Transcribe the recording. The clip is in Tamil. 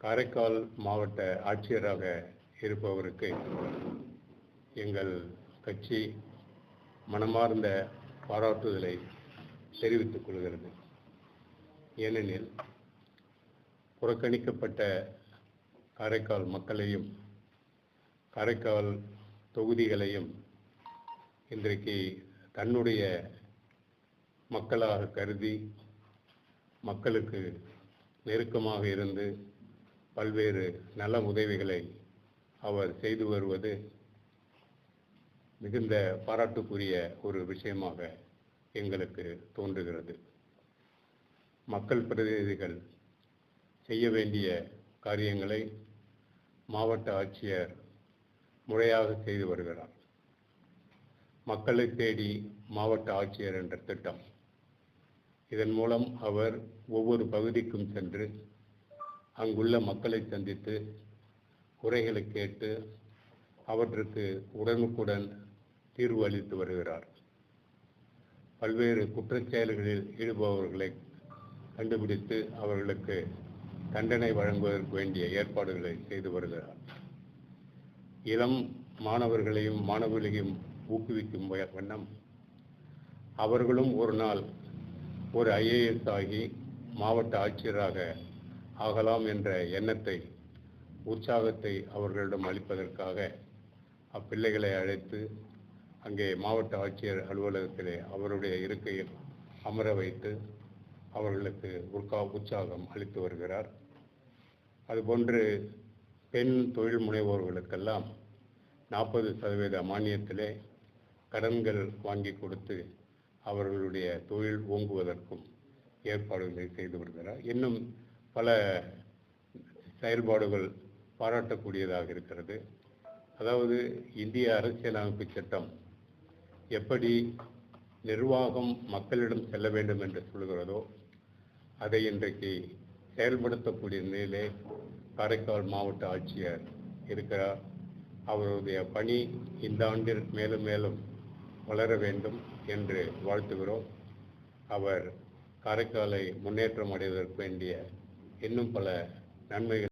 காரைக்கால் மாவட்ட ஆட்சியராக இருப்பவருக்கு எங்கள் கட்சி மனமார்ந்த பாராட்டுதலை தெரிவித்துக் கொள்கிறது. ஏனெனில் புறக்கணிக்கப்பட்ட காரைக்கால் மக்களையும் காரைக்கால் தொகுதிகளையும் இன்றைக்கு தன்னுடைய மக்களாக கருதி மக்களுக்கு நெருக்கமாக இருந்து பல்வேறு நல உதவிகளை அவர் செய்து வருவது மிகுந்த பாராட்டுக்குரிய ஒரு விஷயமாக எங்களுக்கு தோன்றுகிறது. மக்கள் பிரதிநிதிகள் செய்ய வேண்டிய காரியங்களை மாவட்ட ஆட்சியர் முறையாக செய்து வருகிறார். மக்களை தேடி மாவட்ட ஆட்சியர் என்ற திட்டம். இதன் மூலம் அவர் ஒவ்வொரு பகுதிக்கும் சென்று அங்குள்ள மக்களை சந்தித்து குறைகளை கேட்டு அவற்றுக்கு உடனுக்குடன் தீர்வு அளித்து வருகிறார். பல்வேறு குற்றச்செயல்களில் ஈடுபவர்களை கண்டுபிடித்து அவர்களுக்கு தண்டனை வழங்குவதற்கு வேண்டிய ஏற்பாடுகளை செய்து வருகிறார். இளம் மாணவர்களையும் மாணவர்களையும் ஊக்குவிக்கும் வண்ணம் அவர்களும் ஒரு நாள் ஒரு ஐஏஎஸ் ஆகி மாவட்ட ஆட்சியராக ஆகலாம் என்ற எண்ணத்தை உற்சாகத்தை அவர்களிடம் அளிப்பதற்காக அப்பிள்ளைகளை அழைத்து அங்கே மாவட்ட ஆட்சியர் அலுவலகத்திலே அவருடைய இருக்கையில் அமர வைத்து அவர்களுக்கு உற்கா உற்சாகம் அளித்து வருகிறார். அதுபோன்று பெண் தொழில் முனைவோர்களுக்கெல்லாம் நாற்பது சதவீத மானியத்திலே கடன்கள் வாங்கி கொடுத்து அவர்களுடைய தொழில் ஓங்குவதற்கும் ஏற்பாடுகளை செய்து வருகிறார். இன்னும் பல செயல்பாடுகள் பாராட்டக்கூடியதாக இருக்கிறது. அதாவது இந்திய அரசியலமைப்பு சட்டம் எப்படி நிர்வாகம் மக்களிடம் செல்ல வேண்டும் என்று சொல்கிறதோ அதை இன்றைக்கு செயல்படுத்தக்கூடிய நிலையிலே காரைக்கால் மாவட்ட ஆட்சியர் இருக்கிறார். அவருடைய பணி இந்த ஆண்டில் மேலும் மேலும் வளர வேண்டும் என்று வாழ்த்துகிறோம். அவர் காரைக்காலை முன்னேற்றம் அடைவதற்கு வேண்டிய இன்னும் பல நன்மைகள்